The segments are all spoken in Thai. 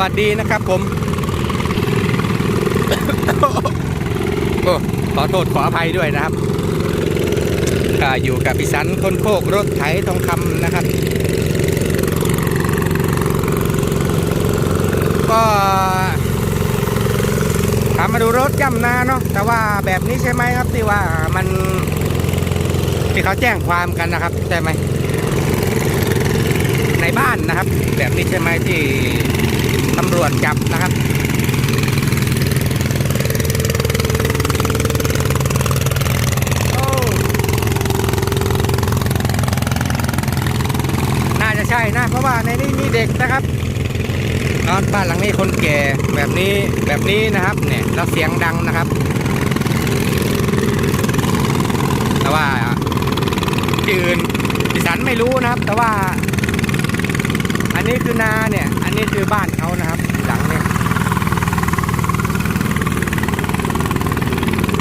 วัสดีนะครับผม โอ้ขอโทษขออภัยด้วยนะครับอ่าอยู่กับพิสันคนโคกรถไถทองคำนะครับ ก็ถามมาดูรถย่ำนาเนาะแต่ว่าแบบนี้ใช่ไหมครับที่ว่ามันที่เขาแจ้งความกันนะครับใช่ไหมในบ้านนะครับ แบบนี้ใช่ไหมที่ ตำรวจจับนะครับน่าจะใช่นะ เพราะว่าในนี้มีเด็กนะครับนอนบ้านหลังนี้คนแก่แบบนี้แบบนี้นะครับเนี่ยแล้วเสียงดังนะครับ แต่ว่าที่อื่นดิฉันไม่รู้นะครับ แต่ว่า นนี้คือนาเนี่ย อันนี้คือบ้านเขานะครับ หลังเนี่ย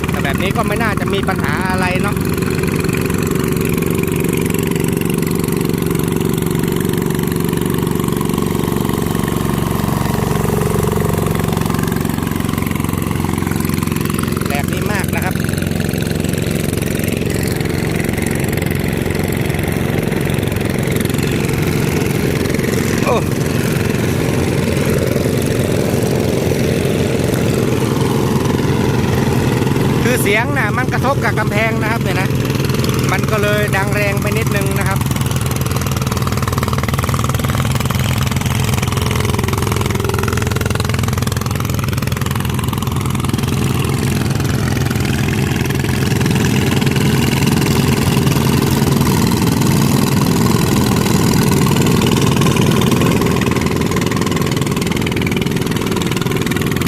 แต่แบบนี้ก็ไม่น่าจะมีปัญหาอะไรเนาะ แบบนี้มากนะครับ โอ้คือ เสียงนะมันกระทบกับกำแพงนะครับเนี่ยนะ มันก็เลยดังแรงไปนิดนึงนะครับ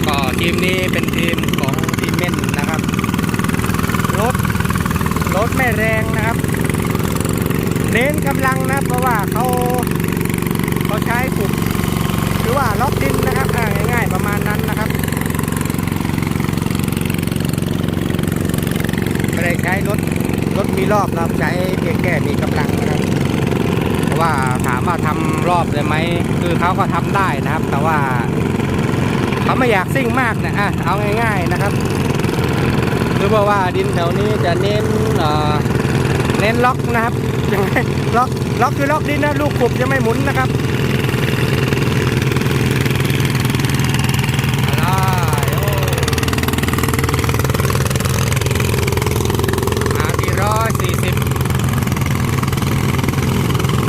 ก็ทีมนี้เป็นทีมเม่นนะครับ รถ รถไม่แรงนะครับ เน้นกำลังนะเพราะว่าเขาเขาใช้ปุกหรือว่าล็อกดินนะครับง่ายๆประมาณนั้นนะครับไม่ได้ใช้รถรถมีรอบนะครับใช้เพียงแค่มีกำลังนะครับเพราะว่าถามว่าทำรอบเลยไหมคือเขาก็ทำได้นะครับ แต่ว่าเขาไม่อยากซิ่งมากนะอะเอาง่าย ๆนะครับ คือบอกว่าดินแถวนี้จะเน้นเน้นล็อกนะครับยังไงล็อกล็อกคือล็อกดินนะลูกขุบจะไม่หมุนนะครับอะไรโอ้อาดีร้อยสี่สิบ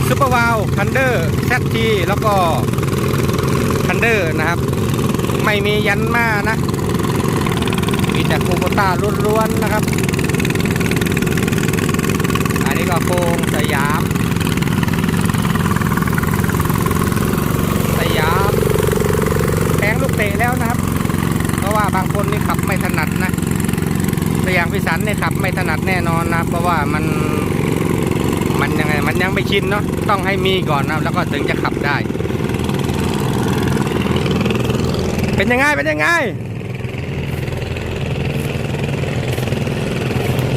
ซุปเปอร์วาลทันเดอร์แซทีแล้วก็ทันเดอร์นะครับ ไม่มียันมานะ มีแต่โคโบต้าล้วนๆนะครับ อันนี้ก็โคงสยาม สยามแพงลูกเตะแล้วนะครับ เพราะว่าบางคนนี่ขับไม่ถนัดนะแต่อย่างพิสันเนี่ยขับไม่ถนัดแน่นอนนะ เพราะว่ามันมันยังไงมันยังไม่ชินเนาะต้องให้มีก่อนนะแล้วก็ถึงจะขับได้ เป็นยังไงเป็นยังไง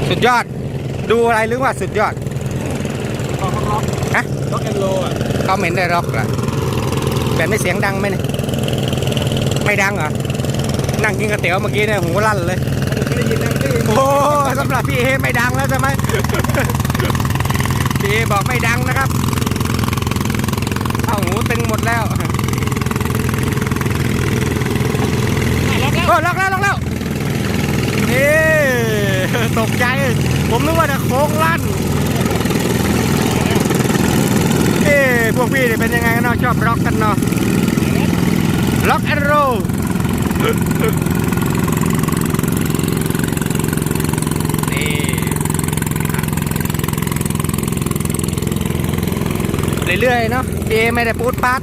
สุดยอด ดูอะไรหรือว่าสุดยอดล็อกล็อกฮะล็อกแอนโลอะเขาเหม็นได้ร็อกเหรอแบบไม่เสียงดังไหมเนี่ยไม่ดังเหรอ นั่งกินก๋วยเตี๋ยวเมื่อกี้เนี่ยหูลั่นเลย ไม่ได้ยินนะไม่ได้ยินโอ้สำหรับพี่เอไม่ดังแล้วใช่ไหมพี่เอบอกไม่ดังนะครับเข้าหูตึงหมดแล้วล็อกแล้วโอ้ล็อกแล้วล็อกแล้วนี่ ตกใจ ผมนึกว่าจะโค้งลั่น เอ้พวกพี่เนี่ยเป็นยังไงกันเนาะชอบร็อกกันเนาะล็อกแอนโรนี่เรื่อยๆเนาะเอไม่ได้พูดปาด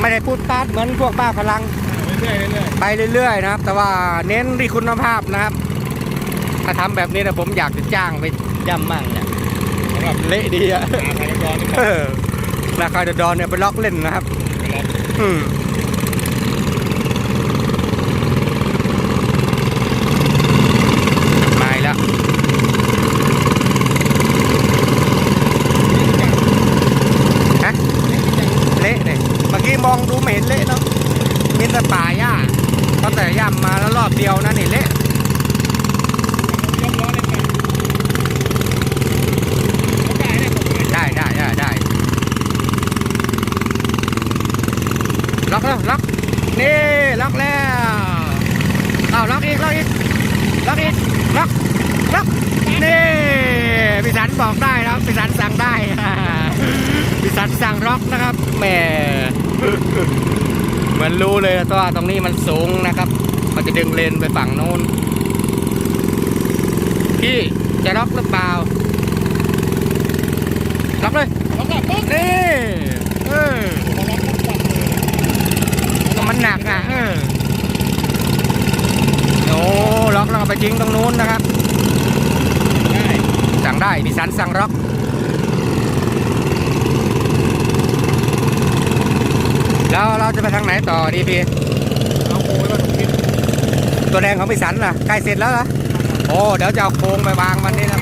ไม่ได้พูดปาดเหมือนพวกบ้าพลังเรื่อยๆเรื่อยไปเรื่อยๆ นะครับ แต่ว่าเน้นที่คุณภาพนะครับ ถ้าทำแบบนี้นะผมอยากจะจ้างไปย่ำมั่งเนี่ยๆสำหรับเละดีอะหาพายร้อนนี่เออราคาเดอะดอนเนี่ยไปล็อกเล่นนะครับล็อกอืมมาอีกแล้วฮะเละเนี่ยเมื่อกี้บองดูไม่เห็นเละเนาะมีแต่ป่าหญ้าตั้งแต่ย่ำมาแล้วรอบเดียวนะนี่เละ ยกล้อเล่นกันเขาได้เนี่ยผมเลย ได้ได้ได้ได้ ล็อกแล้วล็อกนี่ล็อกแล้วเอาล็อกอีกล็อกอีกล็อกอีกล็อกล็อกนี่พี่สันบอกได้นะครับพี่สันสั่งได้พี่สันสั่งล็อกนะครับแหมเหมือนรู้เลยว่าตรงนี้มันสูงนะครับมันจะดึงเลนไปฝั่งโน้นพี่จะล็อกหรือเปล่าล็อกเลยแล้วก็ปึ๊บนี่เออ เขาล็อกปุ๊บปัดเลย ก็ มันหนักอะเออโอ้ล็อกแล้วก็ไปทิ้งตรงนู้นนะครับได้สั่งได้ดิฉันสั่งล็อกแล้วเราจะไปทางไหนต่อดีพี่เอาโอ้ยมาถูกทิศตัวแดงของพี่สันล่ะใกล้เสร็จแล้วเหรอโอ้เดี๋ยวจะเอาโครงไปวางมันนี่นะ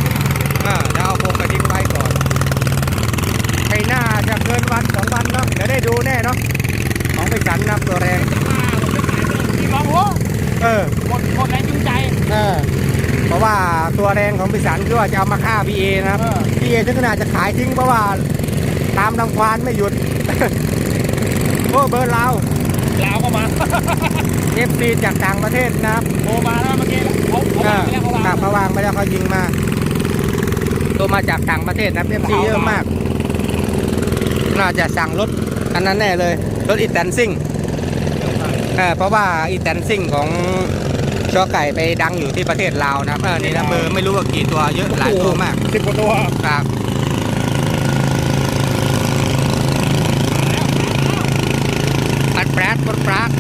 นนะครับตัวแรงมาผมจะขายเลยพี่ร้องโอ้เออหมดหมดแรงจูงใจเออเพราะว่าตัวแรงของพิสันคือว่าจะเอามาฆ่าพีเอนะครับเออพีเอถึงขนาดจะขายทิ้งเพราะว่าตามรังควานไม่หยุดโอ้เบอร์เราลาวก็มาเอฟซีจากต่างประเทศนะครับโทรมาแล้วเมื่อกี้เขาเขาเอวางอไปแล้วเขาวางครับเขาวางไปแล้วเขายิงมาตัวมาจากต่างประเทศนะครับเอฟซีเยอะมาก น่าจะสั่งรถ อันนั้นแน่เลยรถอีแตนซิ่งเออเพราะว่าอีแตนซิ่งของชอไก่ไปดังอยู่ที่ประเทศลาวนะครับเออนี่นะเบอร์ไม่รู้ว่ากี่ตัวเยอะหลายตัวมากสิบกว่าตัวครับปัดแปรดปัดปราก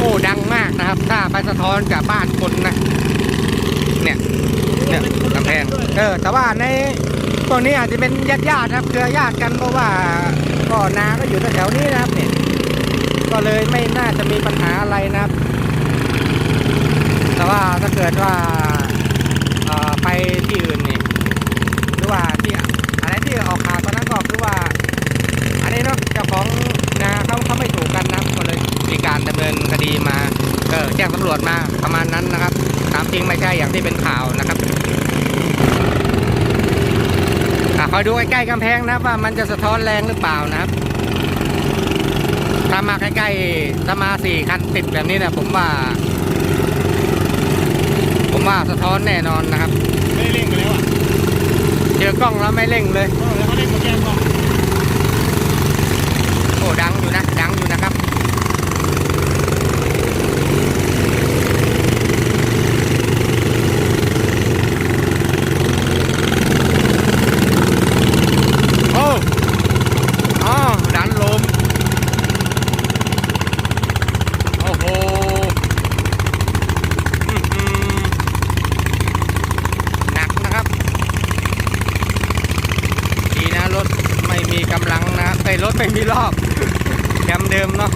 โอ้ดังมากนะครับ ถ้าไปสะท้อนกับบ้านคนนะ เนี่ยเนี่ยกำแพงเออ แต่ว่าในตัวนี้อาจจะเป็นญาติญาตินะครับ เครือญาติกันเพราะว่าก็นาก็อยู่แถวนี้นะครับเนี่ยก็เลยไม่น่าจะมีปัญหาอะไรนะครับ แต่ว่าถ้าเกิดว่าไปที่อื่นนี่หรือว่าที่อะไรที่ออกข่าวตอนนั้นก็คือว่า อันนี้เนาะเจ้าของนาเขาเขาไม่ถูกกันนะก็เลยมีการดำเนินคดีมา เออแจ้งตำรวจมาประมาณนั้นนะครับ ตามจริงไม่ใช่อย่างที่เป็นข่าวนะครับอะคอยดูใกล้ๆกำแพงนะครับว่ามันจะสะท้อนแรงหรือเปล่านะครับ ถ้ามาใกล้ๆถ้ามาสี่คันติดแบบนี้นะผมว่า ผมว่าสะท้อนแน่นอนนะครับ ไม่ได้เร่งไปแล้วอะ เจอกล้องแล้วไม่เร่งเลยเออแล้วเขาเร่งมาแก้มก่อนโอ้ดังอยู่นะ ดังอยู่นะครับ โอ้อ๋อดันลม โอ้โหอื้อหือหนักนะครับ ดีนะรถไม่มีกำลังนะไอ้ย รถไม่มีรอบแคมเดิมเนาะ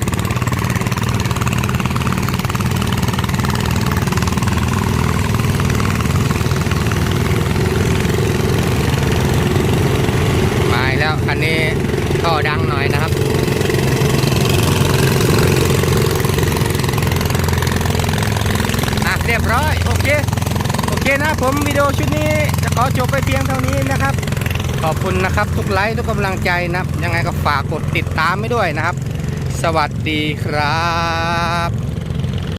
มาแล้วคันนี้ท่อดังหน่อยนะครับเรียบร้อย โอเค โอเคนะผมวิดีโอชุดนี้ จะขอจบไปเพียงเท่านี้นะครับ ขอบคุณนะครับ ทุกไลค์ทุกกำลังใจนะยังไงก็ฝากกดติดตามไม่ด้วยนะครับ สวัสดีครับ